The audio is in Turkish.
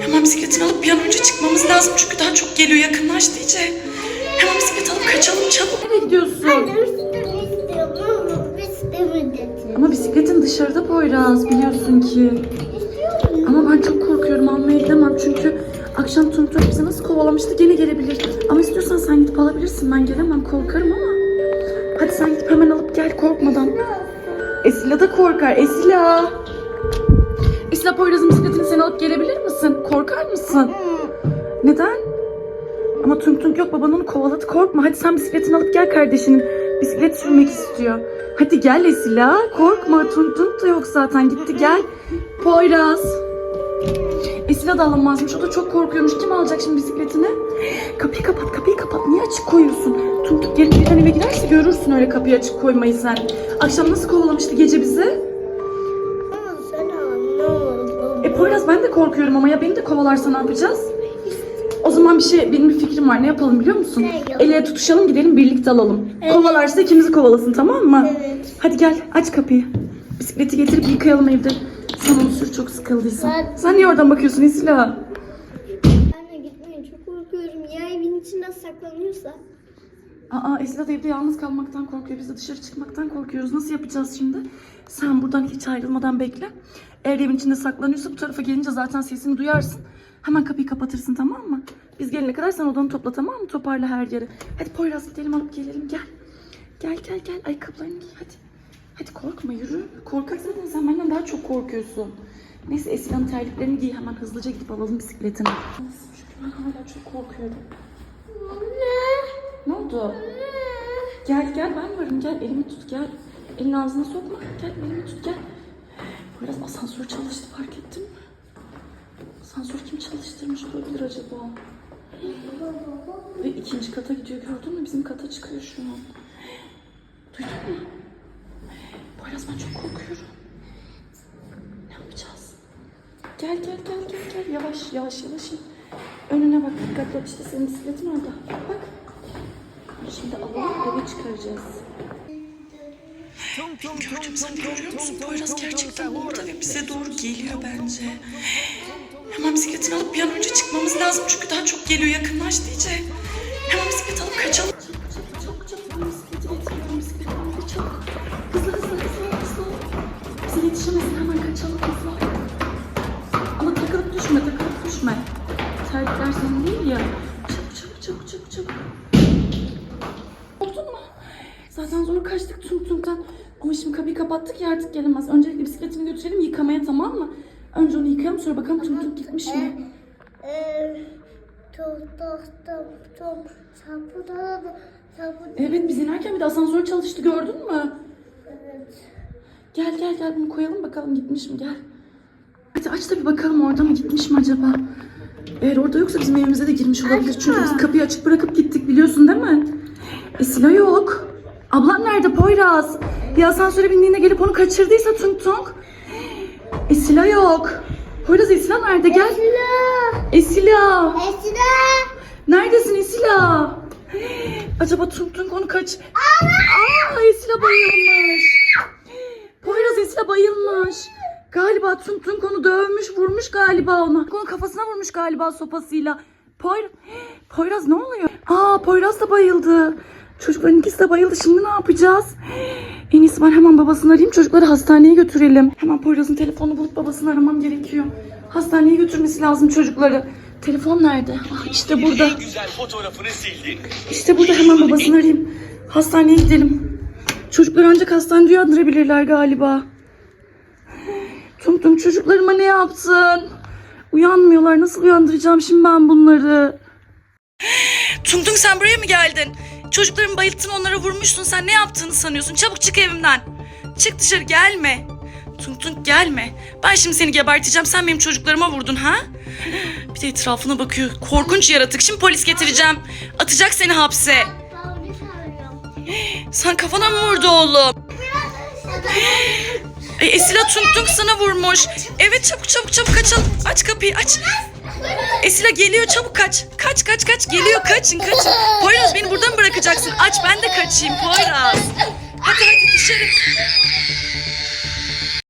Hemen bisikletini alıp bir an önce çıkmamız lazım çünkü daha çok geliyor yakınlaştı iyice. Hemen bisiklet alıp kaçalım çabuk. Nereye gidiyorsun? Ama bisikletin dışarıda Poyraz biliyorsun ki. Ama ben çok korkuyorum almaya gidemem çünkü akşam Tuntur bizi nasıl kovalamıştı gene gelebilir. Ama istiyorsan sen gidip alabilirsin ben gelemem korkarım ama. Hadi sen gidip hemen alıp gel korkmadan. Esila da korkar Esila. Esila Poyraz'ın bisikletini sen alıp gelebilir misin? Korkar mısın? Neden? Ama Tung Tung yok baban onu kovaladı korkma. Hadi sen bisikletini alıp gel kardeşinin. Bisiklet sürmek istiyor. Hadi gel Esila. Korkma Tung Tung da yok zaten gitti gel. Poyraz. Esila da alamazmış. O da çok korkuyormuş. Kim alacak şimdi bisikletini? Kapıyı kapat, kapıyı kapat. Niye açık koyuyorsun? Tung Tung gelip birden eve giderse görürsün öyle kapıyı açık koymayı sen. Akşam nasıl kovalamıştı gece bizi? Ben de korkuyorum ama ya beni de kovalarsa ne yapacağız? O zaman bir şey benim bir fikrim var. Ne yapalım biliyor musun? Ne? El ele tutuşalım gidelim birlikte alalım. Kovalarsa ikimizi kovalasın tamam mı? Evet. Hadi gel aç kapıyı. Bisikleti getirip yıkayalım evde. Sen onu sür çok sıkıldıysan. Ben- Sen niye oradan bakıyorsun Esila? Anne gitmeyin çok korkuyorum. Ya evin içinde saklanıyorsa? Aa Esila da evde yalnız kalmaktan korkuyor. Biz de dışarı çıkmaktan korkuyoruz. Nasıl yapacağız şimdi? Sen buradan hiç ayrılmadan bekle. Eğer evin içinde saklanıyorsa bu tarafa gelince zaten sesini duyarsın. Hemen kapıyı kapatırsın tamam mı? Biz gelene kadar sen odanı topla tamam mı? Toparla her yeri. Hadi Poyraz gidelim alıp gelelim gel. Gel gel gel ayakkabılarını giy hadi. Hadi korkma yürü. Korkak zaten sen benden daha çok korkuyorsun. Neyse Esila'nın terliklerini giy hemen hızlıca gidip alalım bisikletini. Çünkü ben hala çok korkuyorum. Oldu? Gel gel ben varım gel elimi tut gel. Elini ağzına sokma. Gel elimi tut gel. Biraz asansör çalıştı fark ettin mi? Asansör kim çalıştırmış olabilir acaba? Ve ikinci kata gidiyor gördün mü? Bizim kata çıkıyor şu an. Duydun mu? Poyraz ben çok korkuyorum. Ne yapacağız? Gel gel gel gel gel yavaş yavaş yavaş. Önüne bak dikkatli işte senin bisikletin orada. Bak. Şimdi alalım eve çıkaracağız. Gördüm sen görüyor musun? Poyraz gerçekten orada ve bize doğru geliyor bence. Hemen bisikletini alıp bir an önce çıkmamız lazım çünkü daha çok geliyor yakınlaştı iyice. Hemen bisiklet alıp kaçalım. Çabuk çabuk çabuk çabuk. Bisikleti getiriyorum bisikleti alıp çabuk. Hızlı hızlı hızlı hızlı. Bize yetişemesin hemen kaçalım hızlı. Ama takılıp düşme takılıp düşme. Terlikler senin değil ya. Çabuk çabuk çabuk çabuk çabuk. Zaten zor kaçtık tung tungtan. Ama şimdi kapıyı kapattık ya artık gelemez. Öncelikle bisikletini götürelim yıkamaya tamam mı? Önce onu yıkayalım sonra bakalım tung gitmiş mi? Evet biz inerken bir de asansör çalıştı gördün mü? Evet. Gel gel gel bunu koyalım bakalım gitmiş mi gel. Hadi aç da bir bakalım orada mı gitmiş mi acaba? Eğer orada yoksa bizim evimize de girmiş olabilir. Çünkü biz kapıyı açık bırakıp gittik biliyorsun değil mi? Esila yok. Ablan nerede Poyraz? Bir asansöre bindiğinde gelip onu kaçırdıysa Tung Tung. Esila yok. Poyraz Esila nerede? Gel. Esila. Esila. Esila. Neredesin Esila? Acaba Tung Tung onu kaç... Aa, Esila bayılmış. Poyraz Esila bayılmış. Galiba Tung Tung onu dövmüş, vurmuş galiba ona. Onu kafasına vurmuş galiba sopasıyla. Poy... Poyraz ne oluyor? Aa Poyraz da bayıldı. Çocukların ikisi de bayıldı. Şimdi ne yapacağız? En iyisi ben hemen babasını arayayım. Çocukları hastaneye götürelim. Hemen Poyraz'ın telefonunu bulup babasını aramam gerekiyor. Hastaneye götürmesi lazım çocukları. Telefon nerede? Ah işte burada. Güzel fotoğrafını sildin. İşte burada hemen babasını arayayım. Hastaneye gidelim. Çocukları ancak hastanede uyandırabilirler galiba. Tum tum çocuklarıma ne yaptın? Uyanmıyorlar. Nasıl uyandıracağım şimdi ben bunları? Tung Tung sen buraya mı geldin? Çocuklarımı bayılttın onlara vurmuşsun. Sen ne yaptığını sanıyorsun? Çabuk çık evimden. Çık dışarı gelme. Tung Tung gelme. Ben şimdi seni geberteceğim. Sen benim çocuklarıma vurdun ha? Bir de etrafına bakıyor. Korkunç yaratık. Şimdi polis getireceğim. Atacak seni hapse. Sen kafana mı vurdu oğlum? Ay, Esila Tung Tung sana vurmuş. Evet çabuk çabuk çabuk kaçalım. Aç kapıyı aç. Esila geliyor çabuk kaç. Kaç kaç kaç geliyor kaçın kaçın. Poyraz beni burada mı bırakacaksın? Aç ben de kaçayım Poyraz. Hadi hadi dışarı.